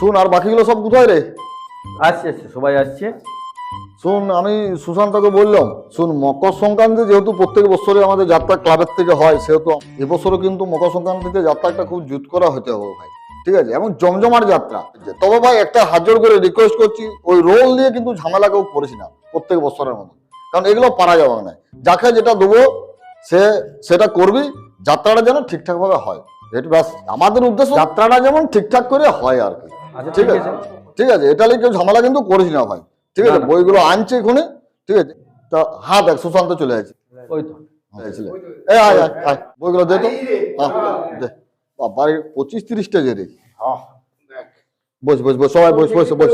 শুন আর বাকিগুলো সব কোথায় রে? আসছে আসছে সবাই আসছে। শুন আমি সুশান্তকে বললাম শুন মকর সংক্রান্তি যেহেতু প্রত্যেক বছরে আমাদের যাত্রা ক্লাবের থেকে হয় সেহেতু এবছরও কিন্তু মকর সংক্রান্তিতে যাত্রাটা খুব জুত করা হতে হবে ভাই ঠিক আছে? এবং জমজমার যাত্রা। তবে ভাই একটা হাজার করে রিকোয়েস্ট করছি ওই রোল নিয়ে কিন্তু ঝামেলা কেউ করিস না প্রত্যেক বছরের মতো কারণ এগুলো পারা যাবে না। যাকে যেটা দেবো সে সেটা করবি যাত্রাটা যেন ঠিকঠাকভাবে হয়। এটা ব্যাস আমাদের উদ্দেশ্য যাত্রাটা যেমন ঠিকঠাক করে হয় আর কি। ঠিক আছে। ঠিক আছে এটা নিয়ে কেউ ঝামেলা কিন্তু করিস না ভাই। ঠিক আছে। বইগুলো আনছে এখানে ঠিক আছে। তা হ্যাঁ দেখ সুশান্ত চলে আছে ওই তো। এ আয় আয় আয় বইগুলো দে তো। হ্যাঁ, দে। বাবারে পঁচিশ তিরিশটা যে রে। বস বস বস সবাই বস বস বস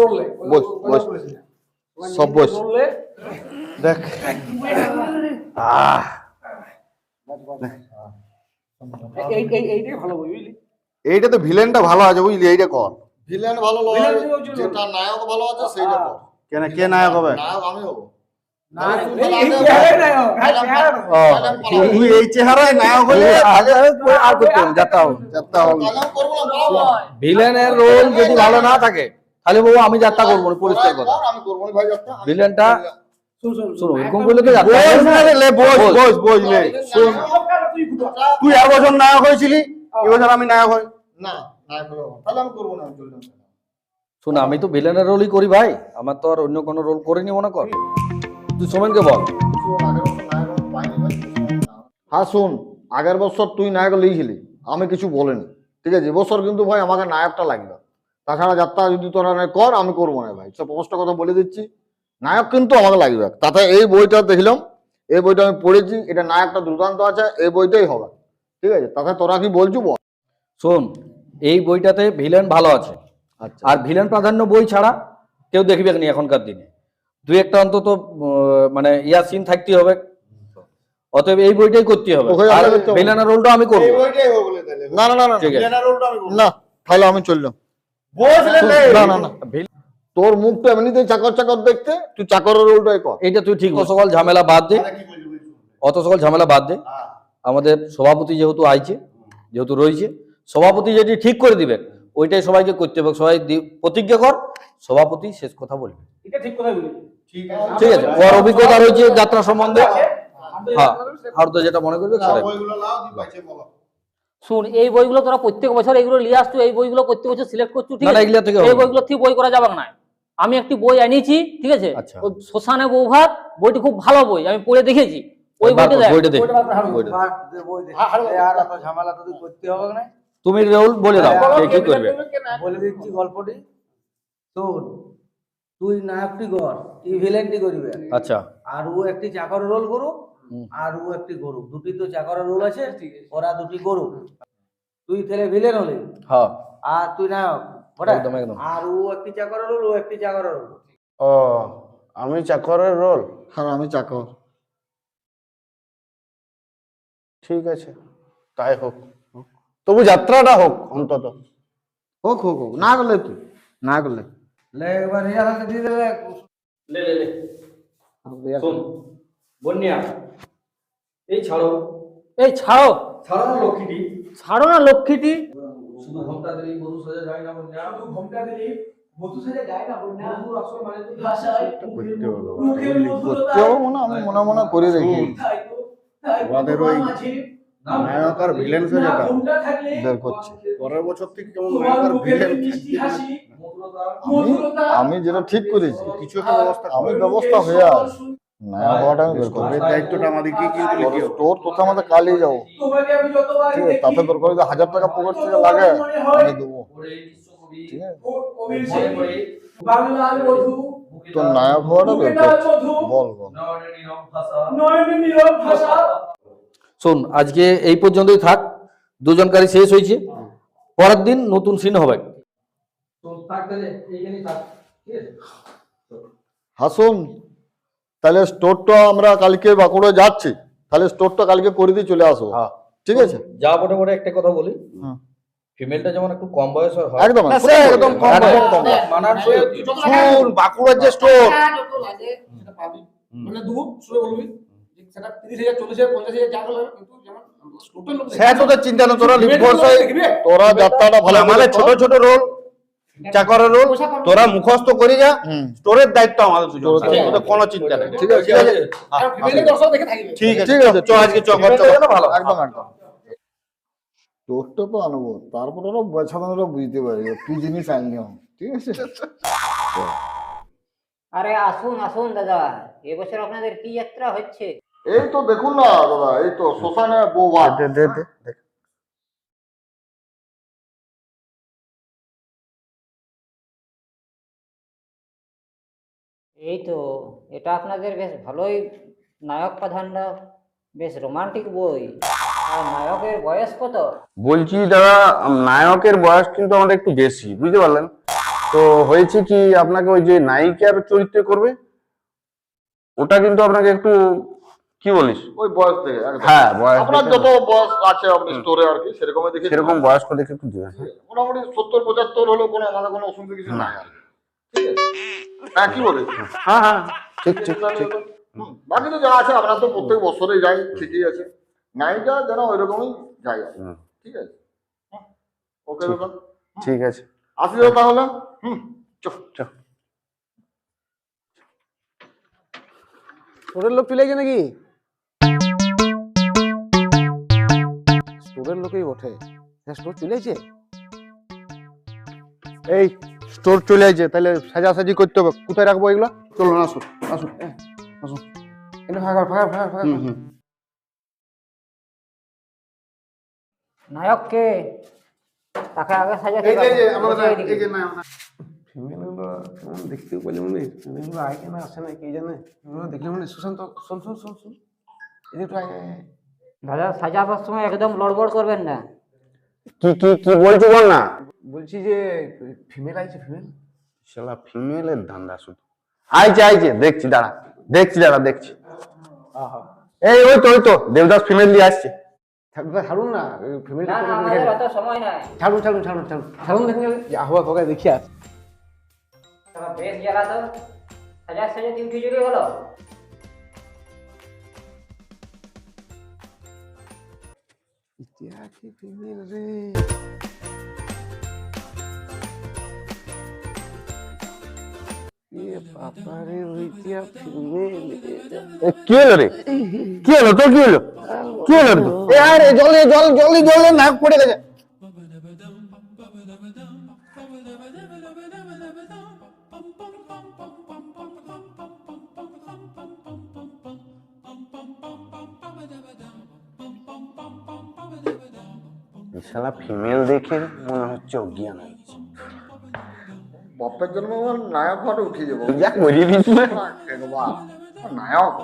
বস বস। সব বস। দেখ। এইটা তো ভিলেনটা ভালো আছে বুঝলি? এইটা কর। ভিলেন ভালো লয় যেটা নায়ক ভালো আছে সেইটা কর কেন কে নায়ক হবে? নায়ক আমি হব। হোক, হ্যাঁ, ভিলেনের রোল যদি ভালো না থাকে তাহলে বাবু আমি যাত্রা করব পরিষ্কার কথা। ভিলেনটা শোন, এরকম করলে তো তুই। তুই এবছর নায়ক হয়েছিলি এবছর আমি নায়ক হই। না। তাহলে আমি করব না আমি চলে যাব। শোনো আমি তো ভিলেনের রোলই করি ভাই। আমার তো আর অন্য কোনো রোল করিনি মনে কর। তুই সোমেনকে বল। হ্যাঁ শুন আগের বছর তুই নায়ক লিখেছিলি আমি কিছু বলিনি। ঠিক আছে এবছর কিন্তু ভাই আমাকে নায়কটা লাগবে। তাছাড়া যাত্রা যদি তোরা কর আমি করব না ভাই। সব পাঁচটা কথা বলে দিচ্ছি। নায়ক কিন্তু আমাকে লাগবে। তাতে এই বইটা দেখলাম এই বইটা আমি পড়েছি এটা নায়কটা দুর্দান্ত আছে এই বইটাই হবে। ঠিক আছে তাতে তোরা কি বলছো বল। শোন এই বইটাতে ভিলেন ভালো আছে। আচ্ছা। আর ভিলেন প্রাধান্য বই ছাড়া কেউ দেখবে না এখনকার দিনে। দুই একটা অন্তত মানে ইয়া সিন থাকতে হবে। অতএব এই বইটাই করতে হবে। আর ভিলেনের রোলটা আমি করব। না না না না তাহলে আমি চললাম। না না না। তোর মুখটা এমনিতেই চাকর চাকর দেখতে তুই চাকরের রোলটাই কর। এইটা তুই ঠিক অত সকল ঝামেলা বাদ দে। অত সকল ঝামেলা বাদ দে। আমাদের সভাপতি যেহেতু আইছে যেহেতু রয়েছে সভাপতি যেটি ঠিক করে দিবে ওইটাই সবাইকে করতে হবে। সবাই প্রতিজ্ঞা কর সভাপতি শেষ কথা বলবে। ঠিক। ঠিক আছে। ওর অভিজ্ঞতা রয়েছে যাত্রা সম্বন্ধে। হ্যাঁ আর তো যেটা মনে করবে সেটাই। শুন এই বইগুলো তোরা প্রত্যেক বছর এগুলো নিয়ে আসছো এই বইগুলো প্রত্যেক বছর সিলেক্ট করছ ঠিক আছে? এই বইগুলো থেকে বই করা যাবে না। আমি একটি বই এনেছি ঠিক আছে? আচ্ছা। ওই শ্মশানে বৌভাত বইটি খুব ভালো বই আমি পড়ে দেখেছি। ওই বইটা দেখ। বইটা দে ওইটা বাদ হারু। বইটা। দে। আর এত ঝামেলা তো করতে হবে না। তুমি রোল বলে দাও কে কি করবে? বলে দিচ্ছি গল্পটি। শোন তুই নায়কটি কর তুই ভিলেনটি করিবে। আচ্ছা। আর ও একটি চাকর রোল করুক আর ও একটি গরু দুটি তো চাকর রোল আছে ওরা দুটি গরু তুই তাহলে ভিলেন হলি। হ্যাঁ। আর তুই নায়ক ওটা একদম, একদম। আর ও একটি চাকর রোল ও একটি চাকর রোল ও আমি চাকরের রোল হ্যাঁ আমি চাকর। ঠিক আছে তাই হোক। তবু যাত্রাটা হোক অন্তত। হোক হোক হোক না করলে তুই না করলে? লে রিহার্সালটা দিয়ে দিলে। লে লে লে। শোন বন্যা এই ছাড়ো। এই ছাড়ো। ছাড়ো না লক্ষ্মীটি। ছাড়ো না লক্ষ্মীটি। শুধু ঘণ্টা দিলেই গরু সোজা যায় না বন্যা। ঘোমটা দিলি বধু সাজে যায় না বন্যা। গরুর আসল মানে করতে হবে। করতে হবে মনে আমি মনে মনে করে আমাদের ওই মাঝে নায়ক আর ভিলেন সেটা বের করছি পরের বছর থেকে কেমন নায়ক আর ভিলেন আমি আমি যেটা ঠিক করেছি। কিছু একটা ব্যবস্থা আমি ব্যবস্থা হয়ে আছে না হওয়াটা আমি বের করব। দায়িত্বটা হবে। তোর আমাদের কালই যাব তোমাকে আমি যতবার ঠিক আছে তাতে তোর যে হাজার টাকা পকেট থেকে লাগে আমি দেবো। ঠিক আছে। তোর নায়ক হওয়াটা বল বল। নয়নে নীরব ভাষা। শোন আজকে এই পর্যন্তই থাক দুজনকারই শেষ হয়েছে। পরের দিন নতুন সিন হবে। হাসুন তাহলে স্টোরটা আমরা কালকে বাঁকুড়া যাচ্ছি। তাহলে স্টোরটা কালকে করে দিয়ে চলে আসব। হ্যাঁ। ঠিক আছে? যা বটে বটে একটা কথা বলি। ফিমেলটা যেমন একটু কম বয়সের হয় একদম একদম কম বয়স। কম। বয়স। মানানসই শুন বাঁকুড়ার যে স্টোর যত লাগে। সেটা পাবি মানে দু শুনে বলবি? সেটা তিরিশ হাজার চল্লিশ হাজার পঞ্চাশ হাজার যা করে কিন্তু যেমন সে তোদের চিন্তা না তোরা তোরা যাত্রাটা ভালো। আমাদের ছোট ছোট রোল চাকরের রোল তোরা মুখস্থ করে যা। হুম। স্টোরের দায়িত্ব আমাদের সুযোগ তোদের কোনো চিন্তা নেই। ঠিক আছে ঠিক আছে? আর ফ্যামিলি দর্শক দেখে থাকবে। ঠিক আছে ঠিক আছে চ আজকে চ ভালো। একদম একদম। টোস্টটা তো আনব। তারপর ওরা বুঝতে পারবে কি জিনিস আনলাম ঠিক আছে? আরে আসুন আসুন দাদা। এবছর আপনাদের কি যাত্রা হচ্ছে? এই তো দেখুন না দাদা এই তো শ্মশানে বৌবা দে দে দে এই তো এটা আপনাদের বেশ ভালোই নায়ক প্রধানরা বেশ রোমান্টিক বই। আর নায়কের বয়স কত? বলছি দাদা নায়কের বয়স কিন্তু আমাদের একটু বেশি বুঝতে পারলেন? তো হয়েছে কি আপনাকে ওই যে নায়িকার চরিত্রে করবে ওটা কিন্তু আপনাকে একটু কি বলিস? ওই বয়স থেকে হ্যাঁ বয়স আপনার যত বয়স আছে আপনি স্টোরে আর কি সেরকমই দেখে সেরকম বয়স্ক দেখে একটু দিবেন হ্যাঁ? মোটামুটি সত্তর পঁচাত্তর হলেও কোনো আমাদের কোনো অসুবিধা কিছু নাই আর ঠিক আছে? হ্যাঁ কি বলে হ্যাঁ হ্যাঁ ঠিক ঠিক ঠিক। হুম, বাকি তো যা আছে আমরা তো প্রত্যেক বছরেই যাই ঠিকই আছে। নাইটা যেন ওই রকমই যাই হুম, ঠিক আছে? ওকে দাদা। ঠিক আছে। আসি তাহলে। হুম চল চ। স্টোরের লোক গেছে নাকি? স্টোরের লোকই বটে হ্যাঁ স্টোর চলেছে এই স্টোর চলে আসছে তাহলে সাজাসাজি করতে হবে। কোথায় রাখব এগুলো? চলুন আসুন আসুন আসুন এটা ফাঁকা ফাঁকা ফাঁকা ফাঁকা। হুম নায়ককে তাকে আগে সাজাতে কেমন দেখতে পেলে মনে হয়? আয় কেন আসে না কে জানে? দেখলে মনে সুশান্ত শোন শোন শোন শোন। এদিকে আয়। দাদা সাজাবার সময় একদম লড়বড় করবেন না। কি কি কি বলছো বল না। বলছি যে ফিমেল আইছে ফিমেল শালা ফিমেলের ধান্দা শুধু। আইছে আইছে দেখছি দাঁড়া। দেখছি দাঁড়া দেখছি। আহা। এই ওই তো ওই তো দেবদাস ফিমেল দিয়ে আসছে। দাদা ছাড়ুন না ফিমেল না না আমাদের অত সময় নাই। ছাড়ুন ছাড়ুন ছাড়ুন ছাড়ুন। ছাড়ুন দেখুন যা হওয়া হোক দেখি আস তারা বেশ জ্বালা তো। সাজা সাজা তিন খিচুড়ি হলো। রে বাবারে ওইটা ফিমেল এ, কি হলো রে কি হলো তোর কি হলো কি হলো রে আরে জলে জল জলে জলে নাক পড়ে গেছে শালা ফিমেল দেখে মনে হচ্ছে অজ্ঞান হয়ে গেছে। বাপের জন্য নায়ক ঘরে উঠিয়ে যাব যা করিয়ে দিস নায়ক।